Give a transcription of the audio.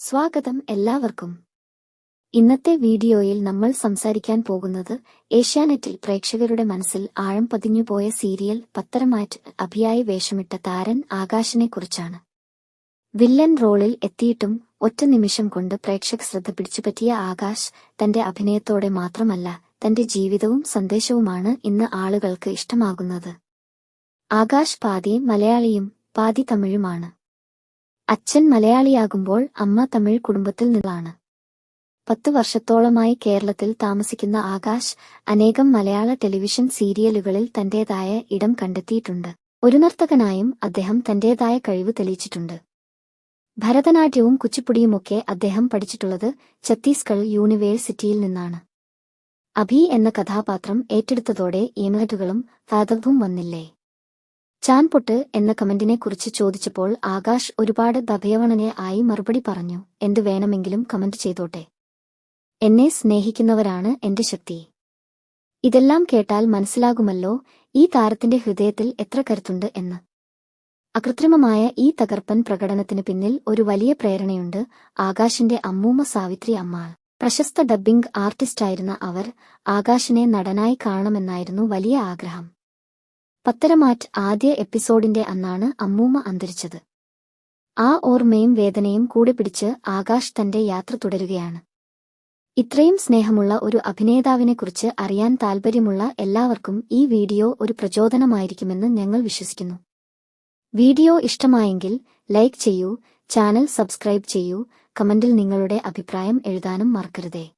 സ്വാഗതം എല്ലാവർക്കും. ഇന്നത്തെ വീഡിയോയിൽ നമ്മൾ സംസാരിക്കാൻ പോകുന്നത് ഏഷ്യാനെറ്റിൽ പ്രേക്ഷകരുടെ മനസ്സിൽ ആഴം പതിഞ്ഞുപോയ സീരിയൽ പത്തരമാറ്റ് അഭിയായി വേഷമിട്ട താരൻ ആകാശിനെക്കുറിച്ചാണ് വില്ലൻ റോളിൽ എത്തിയിട്ടും ഒറ്റ നിമിഷം കൊണ്ട് പ്രേക്ഷക ശ്രദ്ധ പിടിച്ചുപറ്റിയ ആകാശ് തന്റെ അഭിനയത്തോടെ മാത്രമല്ല തന്റെ ജീവിതവും സന്ദേശവുമാണ് ഇന്ന് ആളുകൾക്ക് ഇഷ്ടമാകുന്നത്. ആകാശ് പാതി മലയാളിയും പാതി തമിഴുമാണ്. അച്ഛൻ മലയാളിയാകുമ്പോൾ അമ്മ തമിഴ് കുടുംബത്തിൽ നിന്നാണ്. പത്ത് വർഷത്തോളമായി കേരളത്തിൽ താമസിക്കുന്ന ആകാശ് അനേകം മലയാള ടെലിവിഷൻ സീരിയലുകളിൽ തന്റേതായ ഇടം കണ്ടെത്തിയിട്ടുണ്ട്. ഒരു നർത്തകനായും അദ്ദേഹം തന്റേതായ കഴിവ് തെളിയിച്ചിട്ടുണ്ട്. ഭരതനാട്യവും കുച്ചിപ്പുടിയുമൊക്കെ അദ്ദേഹം പഠിച്ചിട്ടുള്ളത് ഛത്തീസ്ഗഡ് യൂണിവേഴ്സിറ്റിയിൽ നിന്നാണ്. അഭി എന്ന കഥാപാത്രം ഏറ്റെടുത്തതോടെ ഇമേറ്റുകളും ഫാദവും വന്നില്ലേ? ചാൻപൊട്ട് എന്ന കമന്റിനെ കുറിച്ച് ചോദിച്ചപ്പോൾ ആകാശ് ഒരുപാട് ദഭയവണനെ ആയി മറുപടി പറഞ്ഞു. എന്തു വേണമെങ്കിലും കമന്റ് ചെയ്തോട്ടെ. എന്നെ സ്നേഹിക്കുന്നവരാണ് എന്റെ ശക്തി. ഇതെല്ലാം കേട്ടാൽ മനസ്സിലാകുമല്ലോ ഈ താരത്തിന്റെ ഹൃദയത്തിൽ എത്ര കരുത്തുണ്ട് എന്ന്. അകൃത്രിമമായ ഈ തകർപ്പൻ പ്രകടനത്തിന് പിന്നിൽ ഒരു വലിയ പ്രേരണയുണ്ട് ആകാശിന്റെ അമ്മൂമ്മ സാവിത്രി അമ്മാൾ. പ്രശസ്ത ഡബ്ബിംഗ് ആർട്ടിസ്റ്റായിരുന്ന അവർ ആകാശിനെ നടനായി കാണണമെന്നായിരുന്നു വലിയ ആഗ്രഹം. പത്തരമാറ്റ് ആദ്യ എപ്പിസോഡിന്റെ അന്നാണ് അമ്മൂമ്മ അന്തരിച്ചത്. ആ ഓർമ്മയും വേദനയും കൂടെ പിടിച്ച് ആകാശ് തന്റെ യാത്ര തുടരുകയാണ്. ഇത്രയും സ്നേഹമുള്ള ഒരു അഭിനേതാവിനെക്കുറിച്ച് അറിയാൻ താൽപ്പര്യമുള്ള എല്ലാവർക്കും ഈ വീഡിയോ ഒരു പ്രചോദനമായിരിക്കുമെന്ന് ഞങ്ങൾ വിശ്വസിക്കുന്നു. വീഡിയോ ഇഷ്ടമായെങ്കിൽ ലൈക്ക് ചെയ്യൂ ചാനൽ സബ്സ്ക്രൈബ് ചെയ്യൂ കമന്റിൽ നിങ്ങളുടെ അഭിപ്രായം എഴുതാനും മറക്കരുതേ.